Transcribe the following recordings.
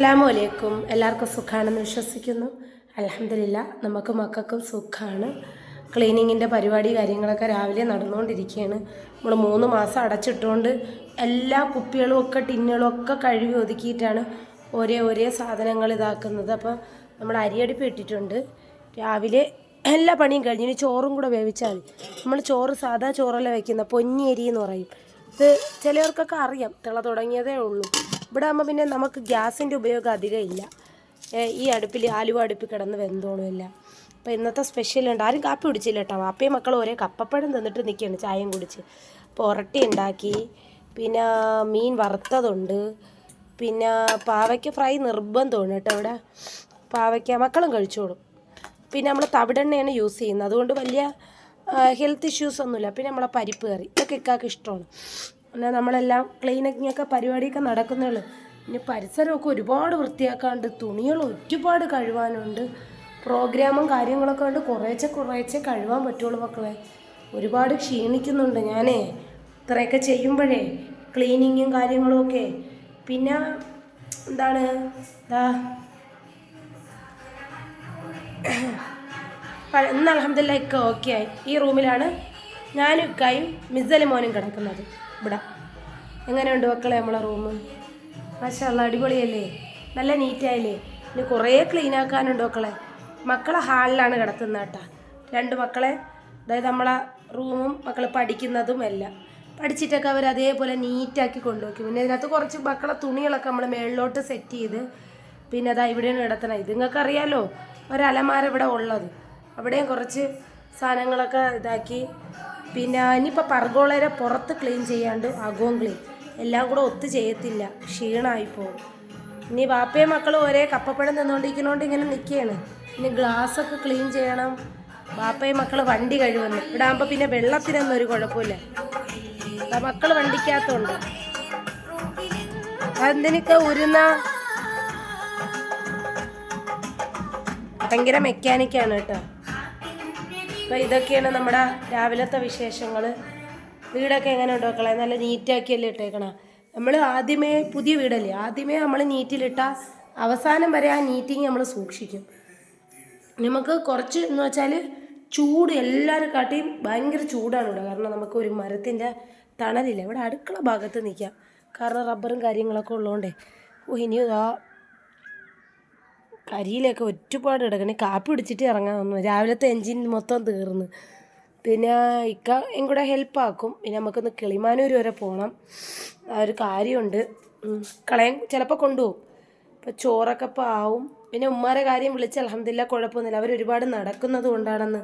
അസ്സാമു വലൈക്കും എല്ലാവർക്കും സുഖമാണെന്ന് വിശ്വസിക്കുന്നു. അലഹമില്ല നമുക്ക് മക്കൾക്കും സുഖമാണ് ക്ലീനിങ്ങിന്റെ പരിപാടി കാര്യങ്ങളൊക്കെ രാവിലെ നടന്നുകൊണ്ടിരിക്കുകയാണ്. നമ്മൾ മൂന്ന് മാസം അടച്ചിട്ടുകൊണ്ട് എല്ലാ കുപ്പികളും ഒക്കെ ടിന്നുകളും ഒക്കെ കഴുകി ഒതുക്കിയിട്ടാണ് ഒരേ ഒരേ സാധനങ്ങൾ ഇതാക്കുന്നത്. അപ്പോൾ നമ്മൾ അരിയടുപ്പ് ഇട്ടിട്ടുണ്ട്. രാവിലെ എല്ലാ പണിയും കഴിഞ്ഞ് ഇനി ചോറും കൂടെ വേവിച്ചാൽ നമ്മൾ ചോറ് സാധാ ചോറല്ല വയ്ക്കുന്ന പൊന്നി അരി എന്ന് പറയും. ഇത് ചിലവർക്കൊക്കെ അറിയാം. തിള തുടങ്ങിയതേ ഉള്ളൂ. ഇവിടെ ആകുമ്പോൾ പിന്നെ നമുക്ക് ഗ്യാസിന്റെ ഉപയോഗം അധികം ഇല്ല. ഈ അടുപ്പിൽ ആലുവ അടുപ്പിൽ കിടന്ന് വെന്തോളുമില്ല അപ്പോൾ ഇന്നത്തെ സ്പെഷ്യൽ ഉണ്ട്. ആരും കാപ്പി കുടിച്ചില്ല കേട്ടോ വാപ്പയും മക്കളും ഒരേ കപ്പപ്പഴം തന്നിട്ട് നിൽക്കുകയാണ് ചായയും കുടിച്ച്. പൊറട്ടി ഉണ്ടാക്കി. പിന്നെ മീൻ വറുത്തതുണ്ട്. പിന്നെ പാവയ്ക്ക ഫ്രൈ നിർബന്ധമാണ് കേട്ടോ ഇവിടെ. പാവയ്ക്ക മക്കളും കഴിച്ചോളും. പിന്നെ നമ്മൾ തവിടെണ്ണയാണ് യൂസ് ചെയ്യുന്നത്. അതുകൊണ്ട് വലിയ ഹെൽത്ത് ഇഷ്യൂസ് ഒന്നുമില്ല. പിന്നെ നമ്മളെ പരിപ്പ് കറി. ഇതൊക്കെ ഇക്കാക്ക് ഇഷ്ടമാണ്. പിന്നെ നമ്മളെല്ലാം ക്ലീനിങ്ങൊക്കെ പരിപാടിയൊക്കെ നടക്കുന്നുള്ളൂ പിന്നെ പരിസരമൊക്കെ ഒരുപാട് വൃത്തിയാക്കാണ്ട് തുണികൾ ഒരുപാട് കഴുവാനുണ്ട്. പ്രോഗ്രാമും കാര്യങ്ങളൊക്കെ ഉണ്ട് കുറേച്ചെ കുറേച്ചെ കഴുവാൻ പറ്റുള്ളൂ മക്കളെ. ഒരുപാട് ക്ഷീണിക്കുന്നുണ്ട് ഞാനേ. ഇത്രയൊക്കെ ചെയ്യുമ്പോഴേ ക്ലീനിങ്ങും കാര്യങ്ങളും ഒക്കെ. പിന്നെ എന്താണ്? എന്താ ഇന്ന് അലഹമില്ല ഒക്കെ ഓക്കെ ആയി. ഈ റൂമിലാണ് ഞാനും ഇക്കായും മിസ്സലി മോനും കിടക്കുന്നത്. ഇവിടെ. എങ്ങനെയുണ്ട് മക്കളെ നമ്മളെ റൂം മാഷല്ല അടിപൊളിയല്ലേ? നല്ല നീറ്റായില്ലേ ഇനി കുറേ ക്ലീൻ ആക്കാനുണ്ട് മക്കളെ. മക്കളെ ഹാളിലാണ് കിടത്തുന്നത് കേട്ടാ. രണ്ട് മക്കളെ അതായത് നമ്മളെ റൂമും മക്കൾ പഠിക്കുന്നതും എല്ലാം. പഠിച്ചിട്ടൊക്കെ അവർ അതേപോലെ നീറ്റാക്കി കൊണ്ടുവയ്ക്കും. പിന്നെ ഇതിനകത്ത് കുറച്ച് മക്കളെ തുണികളൊക്കെ നമ്മൾ മേളിലോട്ട് സെറ്റ് ചെയ്ത് പിന്നെ അതാ ഇവിടെയാണ് കിടത്തണം ഇത് നിങ്ങൾക്ക് അറിയാലോ ഒരലമാര ഇവിടെ ഉള്ളത്. അവിടെയും കുറച്ച് സാധനങ്ങളൊക്കെ ഇതാക്കി പിന്നെ ഇനിയിപ്പോൾ പർഗോളരെ പുറത്ത് ക്ലീൻ ചെയ്യാണ്ട് അകവും ക്ലീൻ എല്ലാം കൂടെ ഒത്തു ചെയ്യത്തില്ല. ക്ഷീണമായി പോകും. ഇനി വാപ്പയും മക്കളും ഒരേ കപ്പപ്പഴം തിന്നുകൊണ്ടിരിക്കുന്നതുകൊണ്ട് ഇങ്ങനെ നിൽക്കുകയാണ് ഇനി ഗ്ലാസ്സൊക്കെ ക്ലീൻ ചെയ്യണം. വാപ്പയും മക്കൾ വണ്ടി കഴിവെന്ന് ഇവിടെ ആകുമ്പോൾ പിന്നെ വെള്ളത്തിനൊന്നും ഒരു കുഴപ്പമില്ല. മക്കൾ വണ്ടിക്കകത്തുണ്ട്. അതെന്തിനൊക്കെ ഉരുന്ന? ഭയങ്കര മെക്കാനിക്കാണ് കേട്ടോ. അപ്പോൾ ഇതൊക്കെയാണ് നമ്മുടെ രാവിലത്തെ വിശേഷങ്ങൾ വീടൊക്കെ എങ്ങനെ ഉണ്ടാക്കണേ നല്ല നീറ്റാക്കിയല്ലേ ഇട്ടേക്കണ? നമ്മൾ ആദ്യമേ പുതിയ വീടല്ലേ? ആദ്യമേ നമ്മൾ നീറ്റിലിട്ട അവസാനം വരെ ആ നീറ്റിങ് നമ്മൾ സൂക്ഷിക്കും. നമുക്ക് കുറച്ച് എന്ന് വെച്ചാൽ ചൂട് എല്ലാവരും കാട്ടിയും ഭയങ്കര ചൂടാണ് ഇവിടെ. കാരണം നമുക്ക് ഒരു മരത്തിന്റെ തണലില്ല. ഇവിടെ അടുക്കള ഭാഗത്ത് നിൽക്കാം കാരണം റബ്ബറും കാര്യങ്ങളൊക്കെ ഉള്ളതുകൊണ്ടേ ഓ ഇനി കരിയിലൊക്കെ ഒരുപാട് കിടക്കണേ കാപ്പി പിടിച്ചിട്ട് ഇറങ്ങാൻ വന്നു. രാവിലത്തെ എൻജിൻ മൊത്തം തീർന്ന്. പിന്നെ ഇക്ക എം കൂടെ ഹെൽപ്പാക്കും പിന്നെ നമുക്കൊന്ന് കിളിമാനൂർ വരെ പോകണം ആ ഒരു കാര്യമുണ്ട്. കളയം ചിലപ്പോൾ കൊണ്ടുപോകും. ഇപ്പോൾ ചോറൊക്കെ ഇപ്പോൾ ആവും. പിന്നെ ഉമ്മാരെ കാര്യം വിളിച്ച് അലഹമില്ല കുഴപ്പമൊന്നുമില്ല. അവർ ഒരുപാട് നടക്കുന്നത് കൊണ്ടാണെന്ന്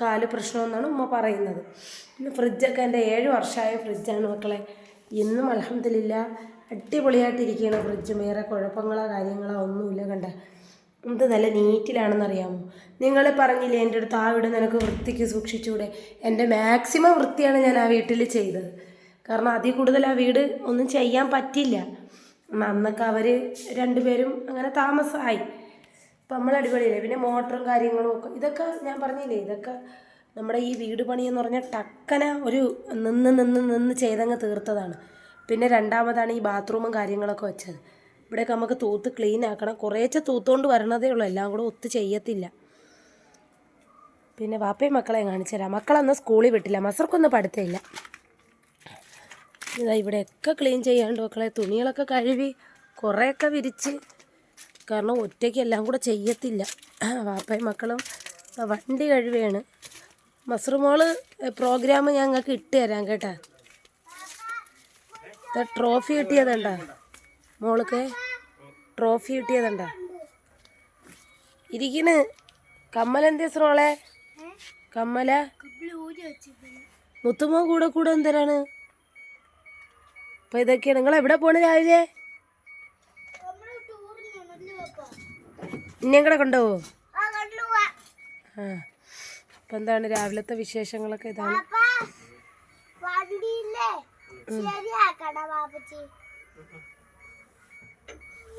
കാൽ പ്രശ്നമെന്നാണ് ഉമ്മ പറയുന്നത്. പിന്നെ ഫ്രിഡ്ജൊക്കെ എന്റെ ഏഴ് വർഷമായ ഫ്രിഡ്ജാണ് മക്കളെ. ഇന്നും അലഹമില്ല അടിപൊളിയായിട്ടിരിക്കുകയാണ് ഫ്രിഡ്ജ് വേറെ കുഴപ്പങ്ങളോ കാര്യങ്ങളോ ഒന്നുമില്ല കണ്ട. എന്ത് നല്ല നീറ്റിലാണെന്നറിയാമോ? നിങ്ങൾ പറഞ്ഞില്ലേ എന്റെ അടുത്ത് ആ വീട് നിനക്ക് വൃത്തിക്ക് സൂക്ഷിച്ചൂടെ? എന്റെ മാക്സിമം വൃത്തിയാണ് ഞാൻ ആ വീട്ടിൽ ചെയ്തത്. കാരണം അതിൽ കൂടുതൽ ആ വീട് ഒന്നും ചെയ്യാൻ പറ്റില്ല. അന്നൊക്കെ അവർ രണ്ടുപേരും അങ്ങനെ താമസമായി അപ്പം നമ്മൾ അടിപൊളിയല്ലേ? പിന്നെ മോട്ടറും കാര്യങ്ങളും ഒക്കെ. ഇതൊക്കെ ഞാൻ പറഞ്ഞില്ലേ? ഇതൊക്കെ നമ്മുടെ ഈ വീട് പണി എന്ന് പറഞ്ഞാൽ ടക്കന ഒരു നിന്ന് നിന്ന് നിന്ന് ചെയ്തങ്ങ് തീർത്തതാണ്. പിന്നെ രണ്ടാമതാണ് ഈ ബാത്റൂമും കാര്യങ്ങളൊക്കെ വെച്ചത്. ഇവിടെയൊക്കെ നമുക്ക് തൂത്ത് ക്ലീൻ ആക്കണം. കുറേശ്ശെ തൂത്തുകൊണ്ട് വരണതേ ഉള്ളൂ. എല്ലാം കൂടെ ഒത്തു ചെയ്യത്തില്ല. പിന്നെ വാപ്പയും മക്കളെ കാണിച്ചു തരാം. മക്കളന്ന് സ്കൂളിൽ വിട്ടില്ല. മസർക്കൊന്നും പഠിത്തമില്ല. ഇതാ ഇവിടെയൊക്കെ ക്ലീൻ ചെയ്യാണ്ട് മക്കളെ തുണികളൊക്കെ കഴുകി കുറേയൊക്കെ വിരിച്ച്. കാരണം ഒറ്റയ്ക്ക് എല്ലാം കൂടെ ചെയ്യത്തില്ല. വാപ്പയും മക്കളും വണ്ടി കഴുകുകയാണ് മസറുമോൾ പ്രോഗ്രാം ഞങ്ങൾക്ക് ഇട്ട് തരാം കേട്ടാ. ട്രോഫി കിട്ടിയതുണ്ടാ? മോൾക്ക് ട്രോഫി കിട്ടിയതുണ്ടാ? ഇരിക്കണ്. കമ്മലെന്തേ സ്രോളെ കമ്മല? മുത്തുമോ കൂടെ കൂടെ എന്തരാണ്? അപ്പൊ ഇതൊക്കെയാണ്. നിങ്ങൾ എവിടെ പോണ് രാവിലെ? ഇനിയും കൂടെ കൊണ്ടുപോവോ? ആ. അപ്പൊ എന്താണ് രാവിലത്തെ വിശേഷങ്ങളൊക്കെ ഇതാണ്? ശരിയാക്കണ പാപ്പച്ചി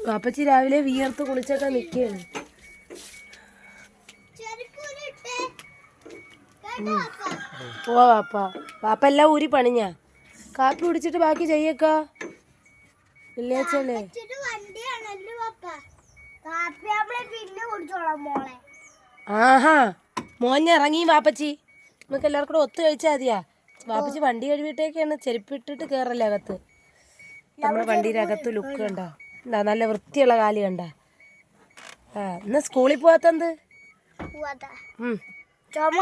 വാപ്പച്ചി രാവിലെ വിയർത്ത് കുളിച്ചൊക്കെ നിൽക്കുകയാണ് പോവാ വാപ്പ? വാപ്പ. എല്ലാം ഊരി പണിഞ്ഞാ? കാപ്പി കുടിച്ചിട്ട് ബാക്കി ചെയ്യക്ക? ഇല്ലേച്ചല്ലേ? ആഹാ. മോഞ്ഞ ഇറങ്ങി വാപ്പച്ചി. നമുക്ക് എല്ലാവർക്കും കൂടെ ഒത്തു കഴിച്ചാൽ മതിയാ. വാപ്പച്ചി വണ്ടി കഴുകിയിട്ടേക്കാണ്. ചെരുപ്പിട്ടിട്ട് കയറല്ലേ അകത്ത്. നമ്മുടെ വണ്ടിയുടെ അകത്ത് ലുക്ക് കണ്ടോ? എന്താ നല്ല വൃത്തിയുള്ള കാൽ കണ്ട. ആ ഇന്ന് സ്കൂളിൽ പോവാത്ത എന്ത് ചുമ.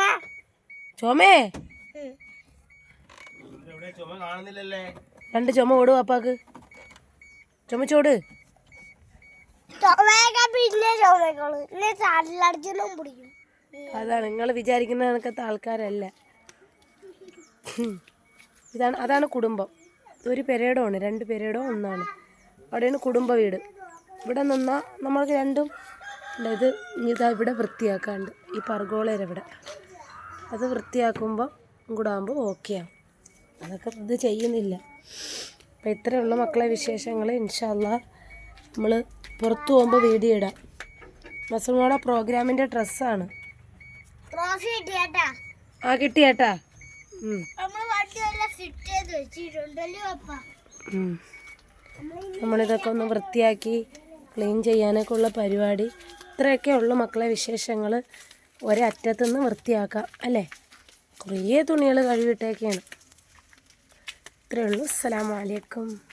ചുമേ? ഉം. കാണുന്നില്ലല്ലേ? രണ്ട് ചുമ ഓടും അപ്പാക്ക് ചുമച്ചോട് അതാണ് നിങ്ങൾ വിചാരിക്കുന്ന കണക്കത്തെ ആൾക്കാരല്ല. ഇതാണ് അതാണ് കുടുംബം. ഒരു പെരേഡമാണ് രണ്ട് പെരേഡോ ഒന്നാണ്. അവിടെയാണ് കുടുംബ വീട്. ഇവിടെ നിന്നാൽ നമ്മൾക്ക് രണ്ടും അതായത് ഇത് ഇതാ ഇവിടെ വൃത്തിയാക്കാണ്ട്. ഈ പർഗോളയുടെ ഇവിടെ. അത് വൃത്തിയാക്കുമ്പോൾ കൂടെ ആകുമ്പോൾ ഓക്കെയാണ് അതൊക്കെ ഇത് ചെയ്യുന്നില്ല. അപ്പം ഇത്രയുള്ള മക്കളെ വിശേഷങ്ങൾ ഇൻഷല്ല നമ്മൾ പുറത്തു പോകുമ്പോൾ വീഡിയോ ഇടാം. മസമോടെ പ്രോഗ്രാമിന്റെ ഡ്രസ്സാണ് ആ കിട്ടിയേട്ടാ. നമ്മൾ വണ്ടി എല്ലാം ഫിറ്റ് ചെയ്ത് വെച്ചിട്ടുണ്ടല്ലോ അപ്പ. നമ്മളിതൊക്കെ ഒന്ന് വൃത്തിയാക്കി ക്ലീൻ ചെയ്യാനൊക്കെ ഉള്ള പരിപാടി. ഇത്രയൊക്കെ ഉള്ളു മക്കളെ വിശേഷങ്ങൾ ഒരറ്റത്തുനിന്ന് വൃത്തിയാക്കാം അല്ലേ? കുറേ തുണികൾ കഴുകിയിട്ടേക്കാണ് ഇത്രയേ ഉള്ളൂ. അസ്സലാമു അലൈക്കും.